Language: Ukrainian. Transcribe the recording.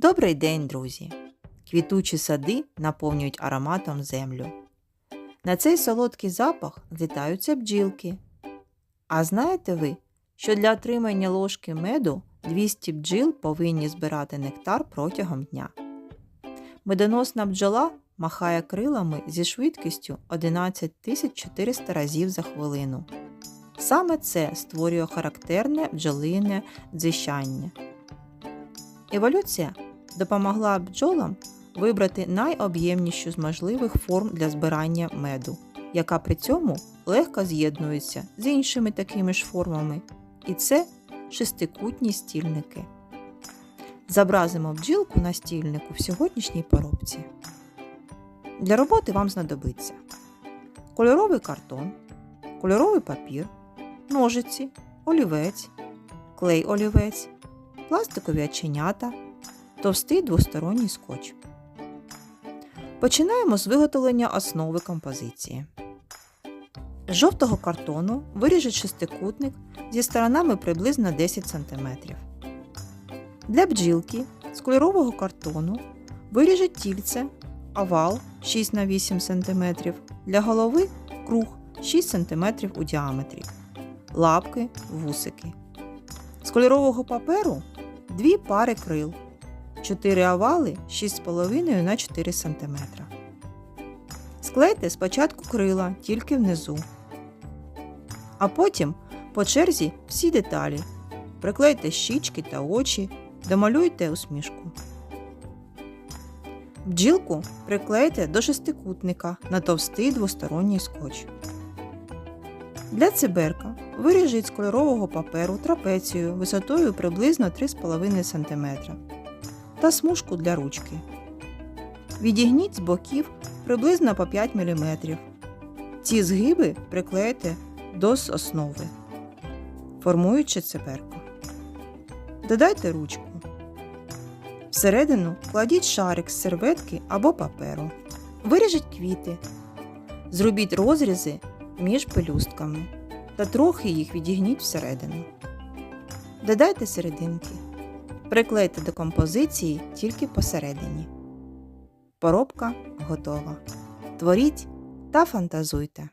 Добрий день, друзі! Квітучі сади наповнюють ароматом землю. На цей солодкий запах злітаються бджілки. А знаєте ви, що для отримання ложки меду 200 бджіл повинні збирати нектар протягом дня. Медоносна бджола махає крилами зі швидкістю 11 400 разів за хвилину. Саме це створює характерне бджолине дзищання. Еволюція допомогла бджолам вибрати найоб'ємнішу з можливих форм для збирання меду, яка при цьому легко з'єднується з іншими такими ж формами, і це шестикутні стільники. Зобразимо бджілку на стільнику в сьогоднішній поробці. Для роботи вам знадобиться кольоровий картон, кольоровий папір, ножиці, олівець, клей олівець, пластикові оченята, товстий двосторонній скотч. Починаємо з виготовлення основи композиції. З жовтого картону виріжіть шестикутник зі сторонами приблизно 10 см. Для бджілки з кольорового картону виріжіть тільце, овал 6 на 8 см, для голови круг 6 см у діаметрі, лапки, вусики. З кольорового паперу дві пари крил, 4 овали 6,5 на 4 см. Склейте спочатку крила тільки внизу, а потім по черзі всі деталі. Приклейте щічки та очі, домалюйте усмішку. Бджілку приклейте до шестикутника на товстий двосторонній скотч. Для циберка виріжіть з кольорового паперу трапецію висотою приблизно 3,5 см та смужку для ручки. Відігніть з боків приблизно по 5 мм. Ці згиби приклейте до основи, формуючи циберку. Додайте ручку. Всередину кладіть шарик з серветки або паперу. Виріжіть квіти. Зробіть розрізи між пелюстками та трохи їх відігніть всередину. Додайте серединки. Приклейте до композиції тільки посередині. Поробка готова. Творіть та фантазуйте.